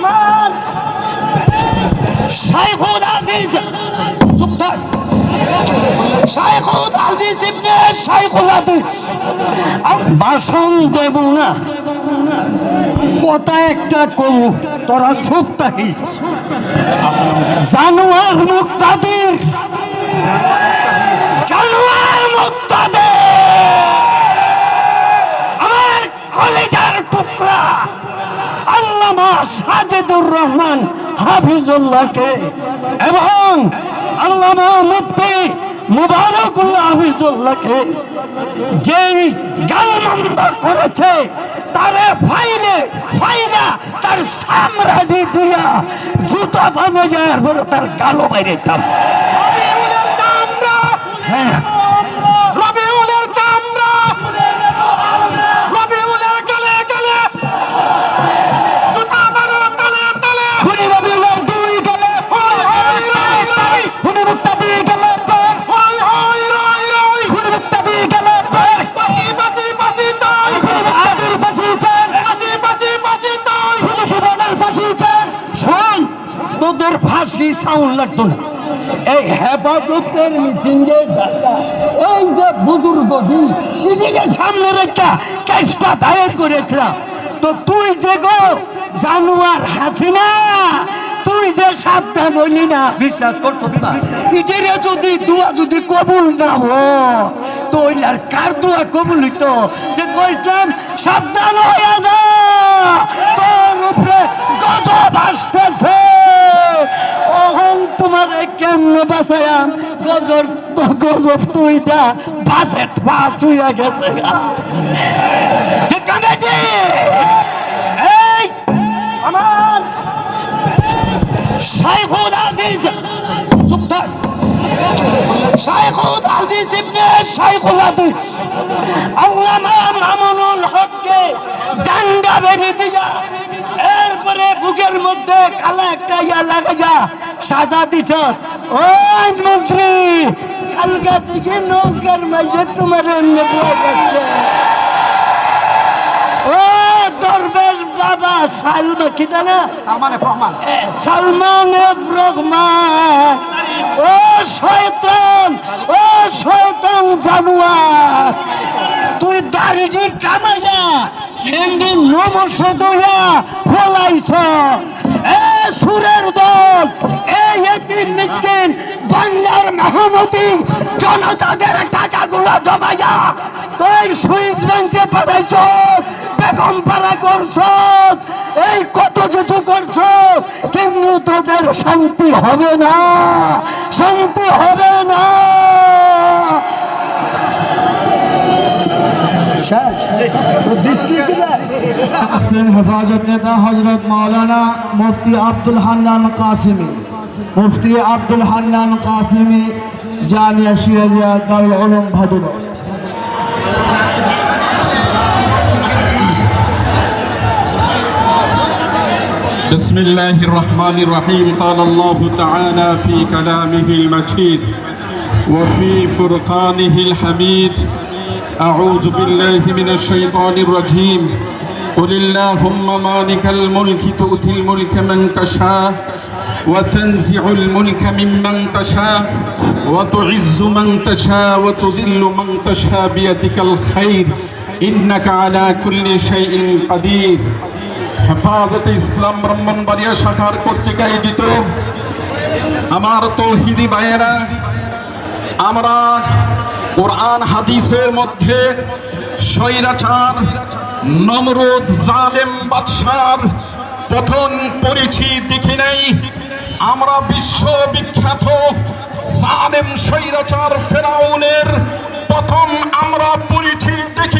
আমার শাইখুল আজিজ, চুপ থাক। শাইখুল আজিজ ইবনে শাইখুল আজিজ। ভাষণ দেব না। কথা মুক্তাদির। আমার কলেজার টুকরা। সাজেদুর রহমান হাফিজুল্লাহকে এবং আল্লামা মুফতি মুবারকুল্লাহ হাফিজুল্লাহকে যেই গালমন্দ করেছে তারে ফাইলে ফাইলা তার সাম্রাজ্য দিয়া জুতা বাজে যায় বলে তার গালো বাইরে হ্যাঁ। সাউন্ড লাগতো না। এই হেফাজতের মিটিংয়ে ডাকা এই যে বুজুর্গ দিন এদিকে সামনে রেখা কেসটা দায়ের করে তো তুই যে গো জানুয়ার হাসিনা তুই যে সাবধান হইলি না বিশ্বাস করতো না যদি দুয়া যদি কবুল না হো তো ওইলার কার দোয়া কবুল হইতো? যে কইতাম সাবধান হইয়া যা তোর উপরে গজব আসতেছে ওহন তোমার বাঁচায়াম গজর গজব তুইটা, বাজেট বাঁচুইয়া গেছে গা। ঠিক না কি? এই, আমার শাইখুল আজিজ, চুপ এরপরে বুকের মধ্যে কালা একটা ইয়া লাগাইয়া সাজা দিছ ওই মন্ত্রী কালকা থেকে নৌকার মাঝে তোমার অন্য যাচ্ছে। ও দরবেশ বাবা সালমা কি জানা? সালমান রহমান ও শয়তান ও শয়তান জানুয়ার তুই দাড়ি কামাইয়া হিন্দি নমস্য দইয়া ফলাইছ। সুরের দল, এই এতিম মিসকিন, বাংলার মেহনতি জনতাদের টাকাগুলো জমাইয়া তুই সুইস ব্যাংকে পাঠাইছ, বেগম পাড়া করছ, এই কত কিছু করছ, কিন্তু তোদের শান্তি হবে না, শান্তি হবে না। सिंह हिफाजत नेता हजरत मौलाना मुफ्ती अब्दुल हन्नान कासिमी मुफ्ती अब्दुल हन्नान कासिमी जामिया शिरजिया दारुल उलूम भदुरा بسم الله الرحمن الرحيم قال الله تعالى في كلامه المجيد وفي فرقانه الحميد أعوذ بالله من الشيطان الرجيم قل اللهم مالك الملك تؤتي الملك من تشاء وتنزع الملك ممن تشاء وتعز من تشاء وتذل من تشاء بيدك الخير إنك على كل شيء قدير হেফাজত ইসলাম ব্রাহ্মণবাড়িয়া শাখার কর্তৃক আয়োজিত আমার তৌহিদি ভাইয়েরা আমরা কোরআন হাদিসের মধ্যে স্বৈরাচার নমরুদ জালেম বাদশার পতন পরিচি দেখি নাই। আমরা বিশ্ববিখ্যাত জালেম স্বৈরাচার ফেরাউনের প্রথম আমরা পড়েছি, দেখি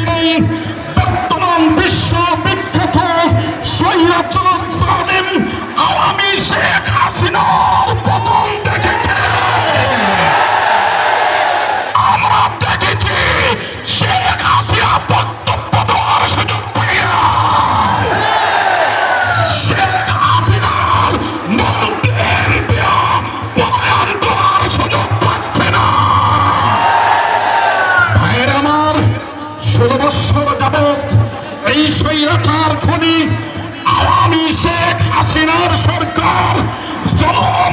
找到。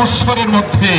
বৎসরের মধ্যে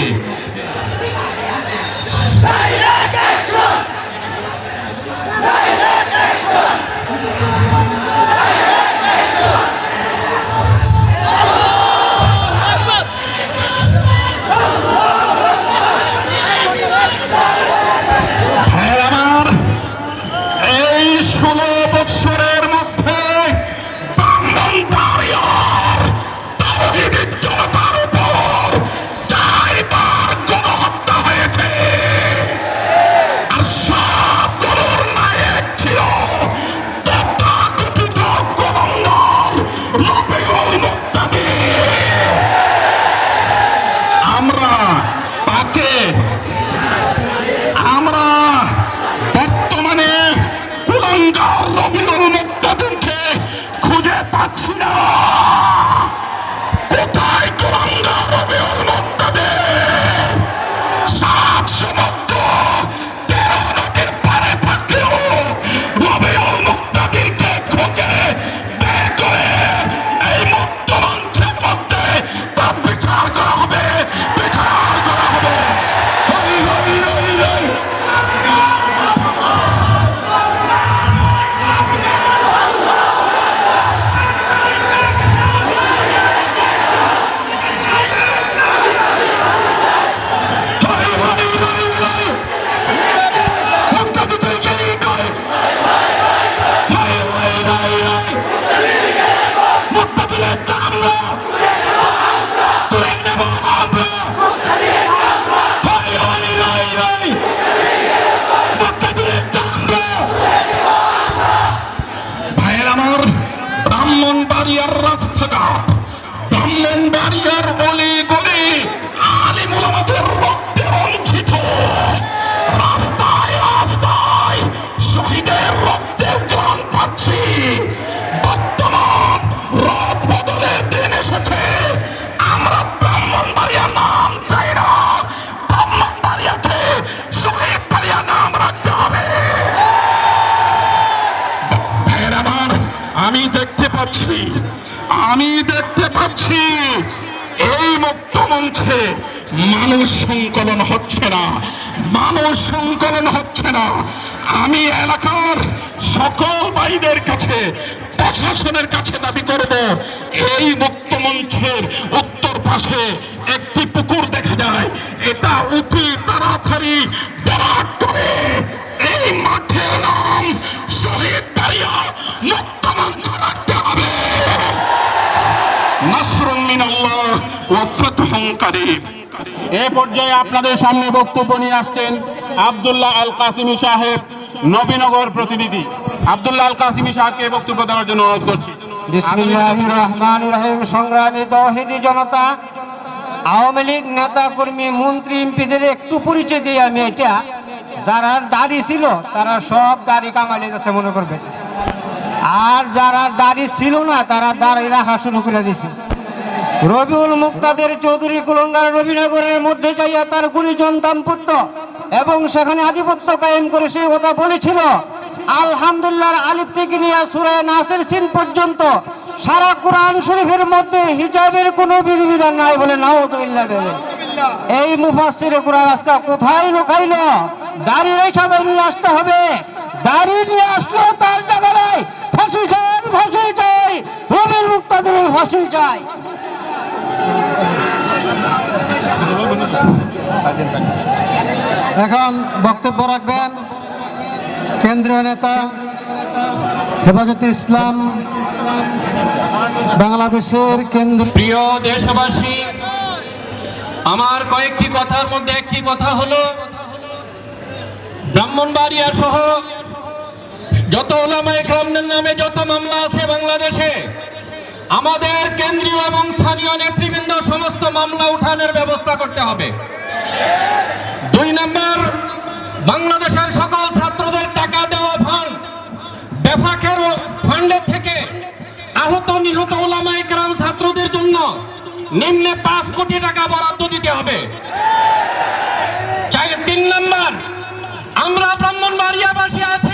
আমরা তাকে আমরা বর্তমানে কুলাঙ্গার রবিউল মুক্তাদেরকে খুঁজে পাচ্ছি বিচার করা হবে হই, ব্রাহ্মণবাড়িয়ার রাস্তাঘাট ব্রাহ্মণবাড়িয়ার অলি গলি আলিমুল আমাদের রক্তে বঞ্চিত রাস্তায় রাস্তায় শহীদের রক্তের গ্রাম পাচ্ছি। আমি দেখতে পাচ্ছি, এই মুক্ত মঞ্চে মানুষ সংকলন হচ্ছে না, মানুষ সংকলন হচ্ছে না। আমি এলাকার সকল ভাইদের কাছে, প্রশাসনের কাছে দাবি করব, এই মুক্ত মঞ্চের উত্তর পাশে একটি পুকুর দেখা যায়, এটা অতি তাড়াতাড়ি করে এই মাঠের নাম শহীদ বাড়িয়া মুক্ত মঞ্চ রাখতে হবে মিনাল্লাহ ওয়া ফাতহুন কারীম। এ পর্যায়ে আপনাদের সামনে বক্তব্য নিয়ে আসছেন আব্দুল্লাহ আল কাসিমি সাহেব নবীনগর প্রতিনিধি। আব্দুল্লাহ আল কাসিমি সাহেবকে বক্তব্য দেওয়ার জন্য অনুরোধ করছি। বিসমিল্লাহির রহমানির রহিম। সংগ্রামী তৌহিদি জনতা আওয়ামী লীগ নেতা কর্মী মন্ত্রী এমপিদের একটু পরিচয় দিই আমি এটা যারা দাড়ি ছিল তারা সব দাড়ি কামালি গেছে মনে করবে আর যারা দাড়ি ছিল না, তারা দাড়ি রাখা শুরু করে দিছে রবিউল মুক্তাদের চৌধুরী কুলঙ্গার রবিনগরের মধ্যে যাইয়া তার গুণীজন দাম্পত্য এবং সেখানে আধিপত্য কায়েম করে সেই কথা বলেছিল। আলহামদুলিল্লাহ, আলিফ থেকে নিয়ে সুরায় নাসের সিন পর্যন্ত সারা কোরআন শরীফের মধ্যে হিজাবের কোনো বিধিবিধান নাই বলে নাউদুবিল্লাহ বলে। এই মুফাসসির কোরআন আজকে কোথায় লুকাইল? দাড়ি রেখা বেরিয়ে আসতে হবে। দাড়ি নিয়ে আসলেও তার জায়গায় ফাঁসি চাই ফাঁসি চাই। মুক্তাদের ফাঁসি চাই। এখন বক্তব্য রাখবেন কেন্দ্রীয় নেতা হেফাজতে ইসলাম, বাংলাদেশের কেন্দ্র প্রিয় দেশবাসী, আমার কয়েকটি কথার মধ্যে একটি কথা হলো, ব্রাহ্মণবাড়িয়া সহ যত ওলামা নামে যত মামলা আছে বাংলাদেশে, আমাদের কেন্দ্রীয় এবং স্থানীয় নেতৃবৃন্দ সমস্ত মামলা উঠানের ব্যবস্থা করতে হবে। দুই নম্বর, বাংলাদেশের সকল ছাত্রদের টাকা দেওয়া ফান্ড বেফাকের ফান্ডের থেকে আহত নিহত ওলামাই গ্রাম ছাত্রদের জন্য নিম্নে পাঁচ কোটি টাকা বরাদ্দ দিতে হবে। তিন নম্বর, আমরা ব্রাহ্মণবাড়িয়াবাসী আছি।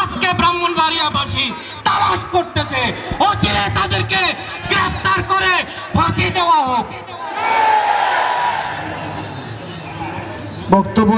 আজকে ব্রাহ্মণবাড়িয়াবাসী তালাশ করতেছে। তাদেরকে গ্রেফতার করে ফাঁসি দেওয়া হোক। বক্তব্য